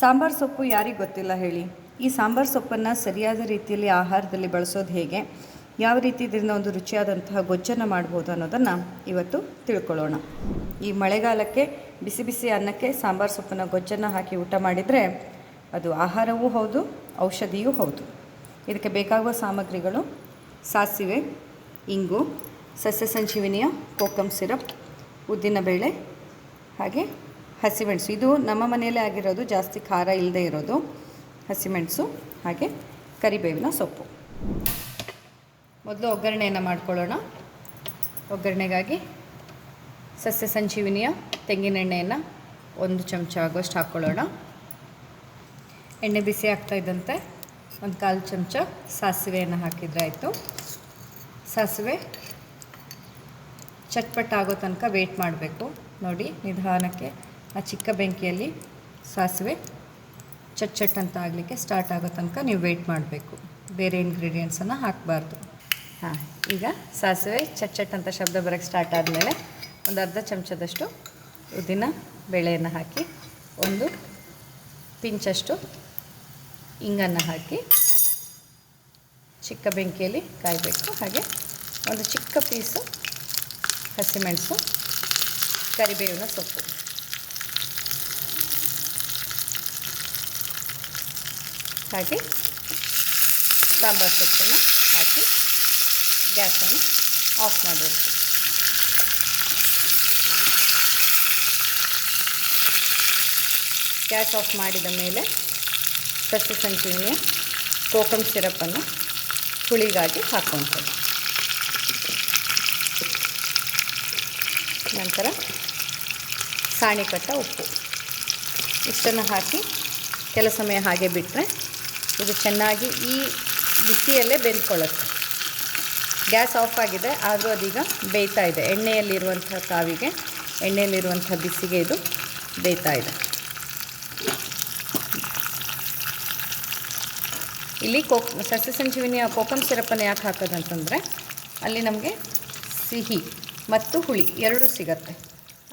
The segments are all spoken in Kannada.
ಸಾಂಬಾರು ಸೊಪ್ಪು ಯಾರಿಗೆ ಗೊತ್ತಿಲ್ಲ ಹೇಳಿ. ಈ ಸಾಂಬಾರು ಸೊಪ್ಪನ್ನು ಸರಿಯಾದ ರೀತಿಯಲ್ಲಿ ಆಹಾರದಲ್ಲಿ ಬಳಸೋದು ಹೇಗೆ? ಯಾವ ರೀತಿ ಇದರಿಂದ ಒಂದು ರುಚಿಯಾದಂತಹ ಗೊಜ್ಜನ್ನು ಮಾಡ್ಬೋದು ಅನ್ನೋದನ್ನು ಇವತ್ತು ತಿಳ್ಕೊಳ್ಳೋಣ. ಈ ಮಳೆಗಾಲಕ್ಕೆ ಬಿಸಿ ಬಿಸಿ ಅನ್ನಕ್ಕೆ ಸಾಂಬಾರು ಸೊಪ್ಪನ್ನು ಗೊಜ್ಜನ್ನು ಹಾಕಿ ಊಟ ಮಾಡಿದರೆ ಅದು ಆಹಾರವೂ ಹೌದು, ಔಷಧಿಯೂ ಹೌದು. ಇದಕ್ಕೆ ಬೇಕಾಗುವ ಸಾಮಗ್ರಿಗಳು ಸಾಸಿವೆ, ಇಂಗು, ಸಸ್ಯ ಸಂಜೀವಿನಿಯ ಕೋಕಮ್ ಸಿರಪ್, ಉದ್ದಿನಬೇಳೆ ಹಾಗೆ ಹಸಿಮೆಣಸು. ಇದು ನಮ್ಮ ಮನೆಯಲ್ಲೇ ಆಗಿರೋದು, ಜಾಸ್ತಿ ಖಾರ ಇಲ್ಲದೆ ಇರೋದು ಹಸಿಮೆಣಸು, ಹಾಗೆ ಕರಿಬೇವಿನ ಸೊಪ್ಪು. ಮೊದಲು ಒಗ್ಗರಣೆಯನ್ನು ಮಾಡ್ಕೊಳ್ಳೋಣ. ಒಗ್ಗರಣೆಗಾಗಿ ಸಸ್ಯ ಸಂಜೀವಿನಿಯ ತೆಂಗಿನೆಣ್ಣೆಯನ್ನು ಒಂದು ಚಮಚ ಆಗುವಷ್ಟು ಹಾಕ್ಕೊಳ್ಳೋಣ ಎಣ್ಣೆ ಬಿಸಿ ಆಗ್ತಾ ಇದ್ದಂತೆ ಒಂದು ಕಾಲು ಚಮಚ ಸಾಸಿವೆಯನ್ನು ಹಾಕಿದರೆ ಆಯಿತು ಸಾಸಿವೆ ಚಟ್ಪಟ್ಟಾಗೋ ತನಕ ವೇಟ್ ಮಾಡಬೇಕು. ನೋಡಿ ನಿಧಾನಕ್ಕೆ ಆ ಚಿಕ್ಕ ಬೆಂಕಿಯಲ್ಲಿ ಸಾಸಿವೆ ಚಟ್ ಚಟ್ ಅಂತ ಆಗಲಿಕ್ಕೆ ಸ್ಟಾರ್ಟ್ ಆಗೋ ತನಕ ನೀವು ವೇಟ್ ಮಾಡಬೇಕು. ಬೇರೆ ಇಂಗ್ರೀಡಿಯೆಂಟ್ಸನ್ನು ಹಾಕಬಾರ್ದು. ಹಾಂ, ಈಗ ಸಾಸಿವೆ ಚಟ್ ಚಟ್ ಅಂತ ಶಬ್ದ ಬರೋಕ್ಕೆ ಸ್ಟಾರ್ಟ್ ಆದಮೇಲೆ ಒಂದು ಅರ್ಧ ಚಮಚದಷ್ಟು ಉದ್ದಿನ ಬೇಳೆಯನ್ನು ಹಾಕಿ, ಒಂದು ಪಿಂಚಷ್ಟು ಇಂಗನ್ನು ಹಾಕಿ ಚಿಕ್ಕ ಬೆಂಕಿಯಲ್ಲಿ ಕಾಯಬೇಕು. ಹಾಗೆ ಒಂದು ಚಿಕ್ಕ ಪೀಸು ಹಸಿಮೆಣಸು ಕರಿಬೇವಿನ ಸೊಪ್ಪು. ಹಾಗೆ ಸಾಂಬಾರು ಸೊಪ್ಪನ್ನು ಹಾಕಿ ಗ್ಯಾಸನ್ನು ಆಫ್ ಮಾಡಬೇಕು ಗ್ಯಾಸ್ ಆಫ್ ಮಾಡಿದ ಮೇಲೆ ಸಸ್ಯ ಸಂಜೀವಿನಿಯ ಕೋಕಮ್ ಸಿರಪ್ಪನ್ನು ಹುಳಿಗಾಗಿ ಹಾಕುವಂಥದ್ದು ನಂತರ ಸಾಣಿಕಟ್ಟ ಉಪ್ಪು. ಇಷ್ಟನ್ನು ಹಾಕಿ, ಕೆಲ ಸಮಯ ಹಾಗೆ ಬಿಟ್ಟರೆ ಇದು ಚೆನ್ನಾಗಿ ಈ ಬಿಸಿಯಲ್ಲೇ ಬೆಂದ್ಕೊಳ್ಳುತ್ತೆ. ಗ್ಯಾಸ್ ಆಫ್ ಆಗಿದೆ, ಆದರೂ ಅದೀಗ ಬೇಯ್ತಾ ಇದೆ. ಎಣ್ಣೆಯಲ್ಲಿರುವಂಥ ಕಾವಿಗೆ ಎಣ್ಣೆಯಲ್ಲಿರುವಂಥ ಬಿಸಿಗೆ ಇದು ಬೇಯ್ತಾ ಇದೆ. ಇಲ್ಲಿ ಕೋಕ್, ಸಸ್ಯ ಸಂಜೀವಿನಿಯ ಕೋಕಮ್ ಸಿರಪನ್ನು ಯಾಕೆ ಹಾಕೋದಂತಂದರೆ ಅಲ್ಲಿ ನಮಗೆ ಸಿಹಿ ಮತ್ತು ಹುಳಿ ಎರಡೂ ಸಿಗತ್ತೆ.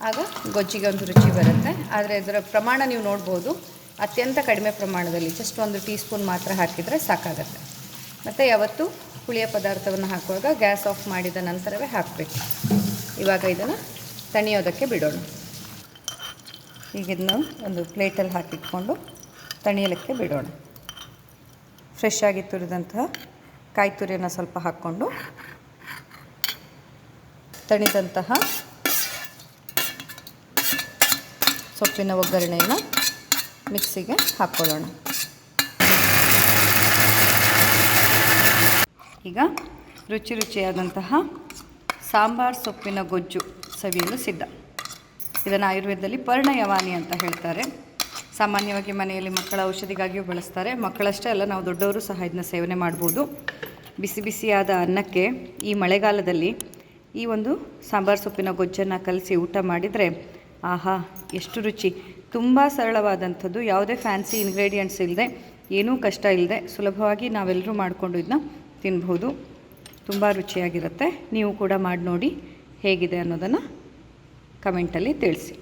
ಆಗ ಗೊಜ್ಜಿಗೆ ಒಂದು ರುಚಿ ಬರುತ್ತೆ. ಆದರೆ ಅದರ ಪ್ರಮಾಣ ನೀವು ನೋಡ್ಬೋದು. ಅತ್ಯಂತ ಕಡಿಮೆ ಪ್ರಮಾಣದಲ್ಲಿ ಜಸ್ಟ್ ಒಂದು ಟೀ ಸ್ಪೂನ್ ಮಾತ್ರ ಹಾಕಿದರೆ ಸಾಕಾಗತ್ತೆ. ಮತ್ತು ಯಾವತ್ತು ಹುಳಿಯ ಪದಾರ್ಥವನ್ನು ಹಾಕುವಾಗ ಗ್ಯಾಸ್ ಆಫ್ ಮಾಡಿದ ನಂತರವೇ ಹಾಕಬೇಕು. ಇವಾಗ ಇದನ್ನು ತಣಿಯೋದಕ್ಕೆ ಬಿಡೋಣ. ಈಗ ಇದನ್ನು ಒಂದು ಪ್ಲೇಟಲ್ಲಿ ಹಾಕಿಟ್ಕೊಂಡು ತಣಿಯಲಿಕ್ಕೆ ಬಿಡೋಣ. ಫ್ರೆಶ್ ಆಗಿ ತುರಿದಂತಹ ಕಾಯಿ ತುರಿಯನ್ನು ಸ್ವಲ್ಪ ಹಾಕ್ಕೊಂಡು ತಣಿದಂತಹ ಸೊಪ್ಪಿನ ಒಗ್ಗರಣೆಯನ್ನು ಮಿಕ್ಸಿಗೆ ಹಾಕ್ಕೊಳ್ಳೋಣ. ಈಗ ರುಚಿ ರುಚಿಯಾದಂತಹ ಸಾಂಬಾರ್ ಸೊಪ್ಪಿನ ಗೊಜ್ಜು ಸವಿಯಲು ಸಿದ್ಧ. ಇದನ್ನು ಆಯುರ್ವೇದದಲ್ಲಿ ಪರ್ಣಯವಾನಿ ಅಂತ ಹೇಳ್ತಾರೆ. ಸಾಮಾನ್ಯವಾಗಿ ಮನೆಯಲ್ಲಿ ಮಕ್ಕಳ ಔಷಧಿಗಾಗಿಯೂ ಬಳಸ್ತಾರೆ. ಮಕ್ಕಳಷ್ಟೇ ಅಲ್ಲ, ನಾವು ದೊಡ್ಡವರು ಸಹ ಇದನ್ನ ಸೇವನೆ ಮಾಡ್ಬೋದು. ಬಿಸಿ ಬಿಸಿಯಾದ ಅನ್ನಕ್ಕೆ ಈ ಮಳೆಗಾಲದಲ್ಲಿ ಈ ಒಂದು ಸಾಂಬಾರು ಸೊಪ್ಪಿನ ಗೊಜ್ಜನ್ನು ಕಲಸಿ ಊಟ ಮಾಡಿದರೆ, ಆಹಾ, ಎಷ್ಟು ರುಚಿ. ತುಂಬ ಸರಳವಾದಂಥದ್ದು, ಯಾವುದೇ ಫ್ಯಾನ್ಸಿ ಇಂಗ್ರೀಡಿಯೆಂಟ್ಸ್ ಇಲ್ಲದೆ ಏನೂ ಕಷ್ಟ ಇಲ್ಲದೆ ಸುಲಭವಾಗಿ ನಾವೆಲ್ಲರೂ ಮಾಡಿಕೊಂಡು ಇದನ್ನ ತಿನ್ಬೋದು. ತುಂಬ ರುಚಿಯಾಗಿರುತ್ತೆ. ನೀವು ಕೂಡ ಮಾಡಿ ನೋಡಿ ಹೇಗಿದೆ ಅನ್ನೋದನ್ನು ಕಮೆಂಟಲ್ಲಿ ತಿಳಿಸಿ.